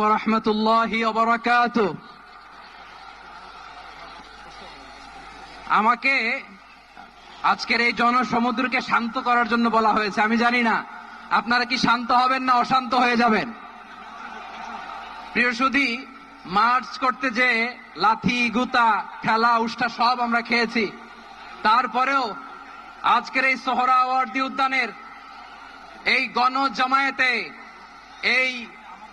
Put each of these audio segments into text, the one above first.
ورحمة الله وبركاته আমাকে আজকের এই জনসমুদ্রকে শান্ত করার জন্য বলা হয়েছে আমি জানি না আপনারা কি শান্ত হবেন না অশান্ত হয়ে যাবেন প্রিয় সুধী মার্চ করতে যে লাথি গুতা খেলা উষ্টা সব আমরা খেয়েছি তারপরেও আজকের এই সোহরাওয়ার্দী উদ্যানের এই গণ জমায়েতে এই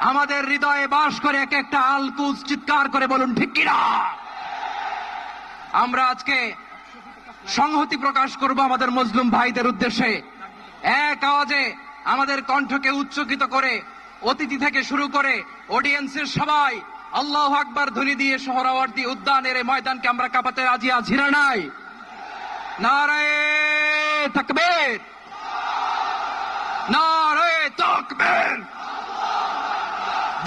আমাদের হৃদয়ে বাস করে এক একটা আলকুজ চিৎকার করে বলুন, ঠিক কিনা? আমরা আজকে সংহতি প্রকাশ করব আমাদের মুসলিম ভাইদের উদ্দেশ্যে। এক আওয়াজে আমাদের কণ্ঠকে উচ্চকিত করে, অতিথি থেকে শুরু করে অডিয়েন্সের সবাই আল্লাহ আকবার ধ্বনি দিয়ে সোহরাওয়ার্দী উদ্যানের ময়দানকে আমরা কাঁপাতে রাজি আছি না নাই? নারায়ে তাকবীর! নারায়ে তাকবীর!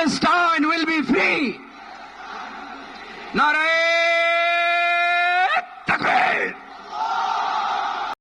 Palestine will be free. Narayan